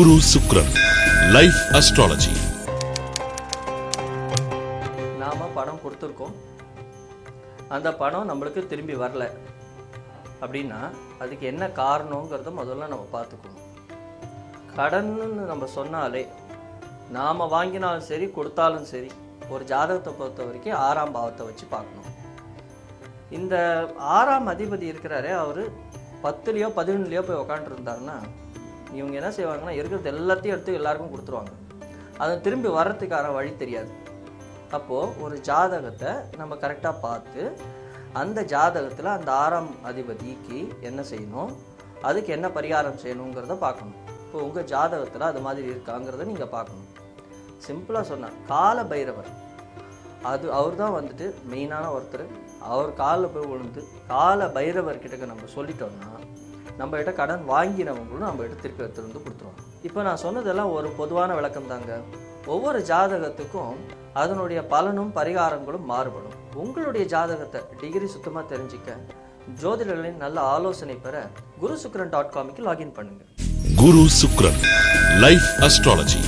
குரு சுக்ரன் life astrology நாம் பணம் கொடுத்துருக்கோம். அந்த பணம் நம்மளுக்கு திரும்பி வரல. அப்படின்னா அதுக்கு என்ன காரணங்கிறத முதல்ல நம்ம பார்த்துக்கணும். கடன்னு நம்ம சொன்னாலே நாம் வாங்கினாலும் சரி கொடுத்தாலும் சரி ஒரு ஜாதகத்தை பொறுத்த வரைக்கும் ஆறாம் பாவத்தை வச்சு பார்க்கணும். இந்த ஆறாம் அதிபதி இருக்கிறாரே அவர் பத்துலேயோ பதினொன்றுலையோ போய் உக்காண்டிருந்தாருன்னா இவங்க என்ன செய்வாங்கன்னா இருக்கிறது எல்லாத்தையும் எடுத்து எல்லாருக்கும் கொடுத்துருவாங்க. அது திரும்பி வர்றதுக்கான வழி தெரியாது. அப்போது ஒரு ஜாதகத்தை நம்ம கரெக்டாக பார்த்து அந்த ஜாதகத்தில் அந்த ஆறாம் அதிபதிக்கு என்ன செய்யணும் அதுக்கு என்ன பரிகாரம் செய்யணுங்கிறத பார்க்கணும். இப்போ உங்கள் ஜாதகத்தில் அது மாதிரி இருக்காங்கிறத நீங்கள் பார்க்கணும். சிம்பிளாக சொன்னால் கால பைரவர். அது அவர் தான் வந்துட்டு மெயினான ஒருத்தர். அவர் காலில் போய் விழுந்து கால பைரவர் கிட்டக்க நம்ம சொல்லிட்டோம்னா நம்ம கிட்ட கடன் வாங்கினவங்களும் நம்ம கிட்ட திருப்பி வந்து கொடுத்துருவாங்க. இப்போ நான் சொன்னதெல்லாம் ஒரு பொதுவான விளக்கம் தாங்க ஒவ்வொரு ஜாதகத்துக்கும் அதனுடைய பலனும் பரிகாரங்களும் மாறுபடும். உங்களுடைய ஜாதகத்தை டிகிரி சுத்தமாக தெரிஞ்சுக்க ஜோதிடர்களின் நல்ல ஆலோசனை பெற குரு சுக்ரன் டாட் காமிக்கு லாகின் பண்ணுங்கள் குரு சுக்ரன் லைஃப் அஸ்ட்ராலஜி